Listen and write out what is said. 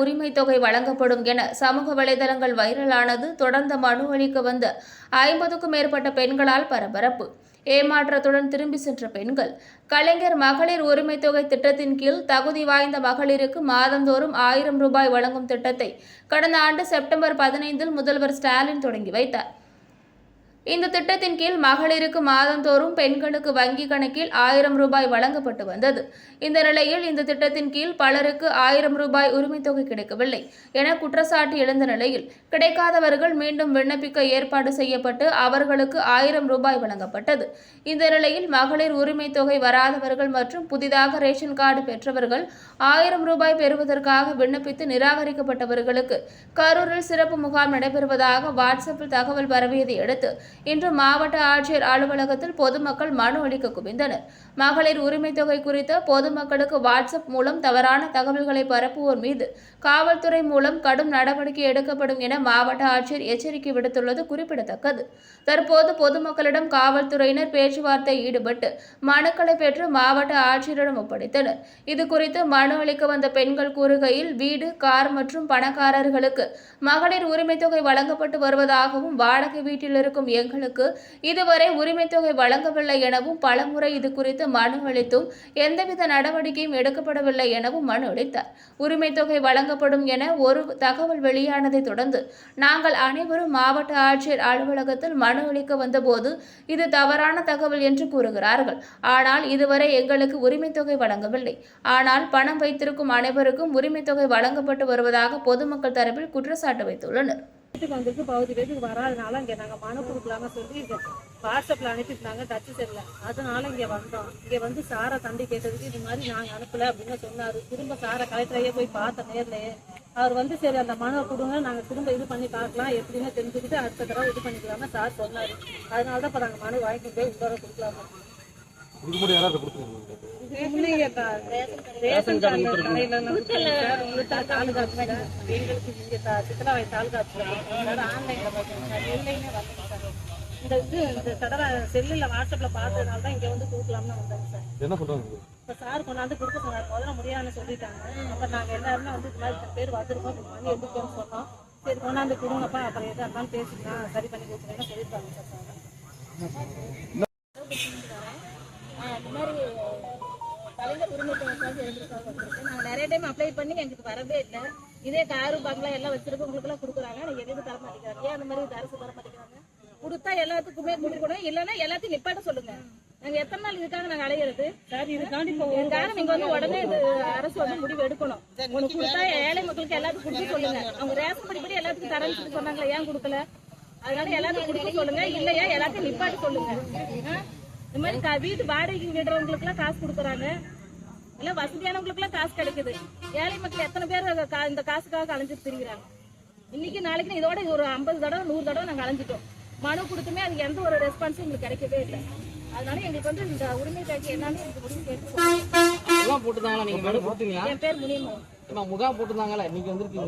உரிமை தொகை வழங்கப்படும் என சமூக வலைதளங்கள் வைரலானது தொடர்ந்த மனு அளிக்க வந்த ஐம்பதுக்கும் மேற்பட்ட பெண்களால் பரபரப்பு. ஏமாற்றத்துடன் திரும்பி சென்ற பெண்கள் கலைஞர் மகளிர் உரிமை தொகை திட்டத்தின் கீழ் தகுதி வாய்ந்த மகளிருக்கு மாதந்தோறும் ஆயிரம் ரூபாய் வழங்கும் திட்டத்தை கடந்த ஆண்டு செப்டம்பர் பதினைந்தில் முதல்வர் ஸ்டாலின் தொடங்கி வைத்தார். இந்த திட்டத்தின் கீழ் மகளிருக்கு மாதந்தோறும் பெண்களுக்கு வங்கி கணக்கில் ஆயிரம் ரூபாய் வழங்கப்பட்டு வந்தது. இந்த நிலையில் இந்த திட்டத்தின் கீழ் பலருக்கு ஆயிரம் ரூபாய் உரிமை தொகை கிடைக்கவில்லை என குற்றச்சாட்டு எழுந்த நிலையில் கிடைக்காதவர்கள் மீண்டும் விண்ணப்பிக்க ஏற்பாடு செய்யப்பட்டு அவர்களுக்கு ஆயிரம் ரூபாய் வழங்கப்பட்டது. இந்த நிலையில் மகளிர் உரிமை தொகை வராதவர்கள் மற்றும் புதிதாக ரேஷன் கார்டு பெற்றவர்கள் ஆயிரம் ரூபாய் பெறுவதற்காக விண்ணப்பித்து நிராகரிக்கப்பட்டவர்களுக்கு கரூரில் சிறப்பு முகாம் நடைபெறுவதாக வாட்ஸ்அப்பில் தகவல் பரவியதை அடுத்து இன்று மாவட்ட ஆட்சியர் அலுவலகத்தில் பொதுமக்கள் மனு அளிக்க குவிந்தனர். மகளிர் உரிமைத் தொகை குறித்த பொதுமக்களுக்கு வாட்ஸ்அப் மூலம் தவறான தகவல்களை பரப்புவோர் மீது காவல்துறை மூலம் கடும் நடவடிக்கை எடுக்கப்படும் என மாவட்ட ஆட்சியர் எச்சரிக்கை விடுத்துள்ளது குறிப்பிடத்தக்கது. தற்போது பொதுமக்களிடம் காவல்துறையினர் பேச்சுவார்த்தை ஈடுபட்டு மனுக்களை பெற்று மாவட்ட ஆட்சியரிடம் ஒப்படைத்தனர். இது குறித்து மனு அளிக்க வந்த பெண்கள் கூறுகையில் வீடு கார் மற்றும் பணக்காரர்களுக்கு மகளிர் உரிமைத் தொகை வழங்கப்பட்டு வருவதாகவும் வாடகை வீட்டில் இருக்கும் எங்களுக்கு இதுவரை உரிமைத்தொகை வழங்கவில்லை எனவும் பலமுறை இது குறித்து மனு அளித்தும் எந்தவித நடவடிக்கையும் எடுக்கப்படவில்லை எனவும் மனு அளித்தார். உரிமைத்தொகை வழங்கப்படும் என ஒரு தகவல் வெளியானதை தொடர்ந்து நாங்கள் அனைவரும் மாவட்ட ஆட்சியர் அலுவலகத்தில் மனு அளிக்க வந்தபோது இது தவறான தகவல் என்று கூறுகிறார்கள். ஆனால் இதுவரை எங்களுக்கு உரிமைத்தொகை வழங்கவில்லை. ஆனால் பணம் வைத்திருக்கும் அனைவருக்கும் உரிமைத்தொகை வழங்கப்பட்டு வருவதாக பொதுமக்கள் தரப்பில் குற்றச்சாட்டு வைத்துள்ளனர். வீட்டுக்கு வந்திருக்கு பகுதி பேருக்கு வராதனால இங்கே நாங்கள் மனு கொடுக்கலாம்னு சொல்லி இங்க வாட்ஸ்அப்பில் அனுப்பியிருந்தாங்க டச்சு செல்ல. அதனால இங்கே வந்தோம். இங்கே வந்து சாரை தண்டி கேட்டதுக்கு இது மாதிரி நாங்கள் அனுப்பல அப்படின்னு சொன்னார். திரும்ப சாரை கலெக்டரையே போய் பார்த்த நேர்லயே அவர் வந்து சரி அந்த மனுவை கொடுங்க நாங்கள் திரும்ப இது பண்ணி பார்க்கலாம். எப்படின்னு தெரிஞ்சுக்கிட்டு அடுத்த தடவை இது பண்ணிக்கலாம்னு சார் சொன்னார். அதனால தான் இப்போ நாங்கள் மனு வாங்கிட்டு போய் உள்ளார கொடுக்கலாமா இதுக்கு முன்னாடி யாராவது கொடுத்துருக்கீங்க ரேஷன் சார் இந்த இது இந்த தடவை செல்லில் வாட்ஸ்அப்பில் பார்த்ததுனால தான் இங்கே வந்து கொடுக்கலாம்னு வந்தாங்க சார் என்ன சொல்றாங்க இப்போ சார் கொண்டாந்து கொடுக்க சொன்னார் முதல்ல முடியாதுன்னு சொல்லிட்டாங்க அப்போ நாங்கள் எல்லாருமே வந்து இது மாதிரி இத்தனை பேர் வந்திருக்கோம் இப்படி பண்ணி எடுத்துக்கோன்னு சொன்னோம் சரி கொண்டாந்து கொடுங்கப்பா அப்புறம் எதாக இருந்தாலும் பேசிக்கலாம் சரி பண்ணி கொடுத்துருங்க சொல்லியிருக்காங்க சார் நாங்கள் நிறைய டைம் அப்ளை பண்ணி எங்களுக்கு வரவே இல்லை. இதே காரு பங்களா எல்லாம் வச்சிருக்கு உங்களுக்குலாம் கொடுக்குறாங்க. ஆனால் எதுவும் தர மாட்டேங்கிறாங்க? ஏன் அந்த மாதிரி இந்த அரசு தர மாட்டேங்கிறாங்க? கொடுத்தா எல்லாத்துக்குமே கொடுக்கணும். இல்லைன்னா எல்லாத்தையும் நிப்பாட்ட சொல்லுங்க. நாங்க எத்தனை நாள் இதுக்காக நாங்க அலையிறது? சார் இதுக்காண்டி இப்போ இதுக்காக நீங்க வந்து உடனே இது அரசு வந்து முடிவு எடுக்கணும். உங்களுக்கு கொடுத்தா ஏழை மக்களுக்கு எல்லாத்துக்கும் கொடுக்க சொல்லுங்க. அவங்க ரேஷன் படிப்படி எல்லாத்துக்கும் தரேன்னு சொல்லி சொன்னாங்களே ஏன் கொடுக்கல? அதனால எல்லாத்துக்கும் கொடுக்க சொல்லுங்க. இல்லையா எல்லாத்தையும் நிப்பாட்ட சொல்லுங்க? இந்த மாதிரி கா- வீட்டு வாடகைக்கு விடுறவங்களுக்கு எல்லாம் காசு கொடுக்குறாங்க. இல்ல வசதியானவங்களுக்கு எல்லாம் காசு கிடைக்குது. ஏழை மக்கள் எத்தனை பேர் இந்த காசுக்காக அலைஞ்சிட்டு திரிகிறாங்க இன்னைக்கு நாளைக்கு இதோட ஒரு ஐம்பது தடவை நூறு தடவை நாங்க அலைஞ்சிட்டோம். மனு கொடுத்துமே அதுக்கு எந்த ஒரு ரெஸ்பான்ஸும் எங்களுக்கு கிடைக்கவே இல்லை. அதனால எங்களுக்கு வந்து இந்த உரிமை காட்சி என்னன்னு முடிவு கேட்டு போட்டுருந்தாங்களா நீங்க என் பேர் முனியம்மன் முகாம் போட்டுருந்தாங்களா? நீங்க வந்திருக்கீங்க.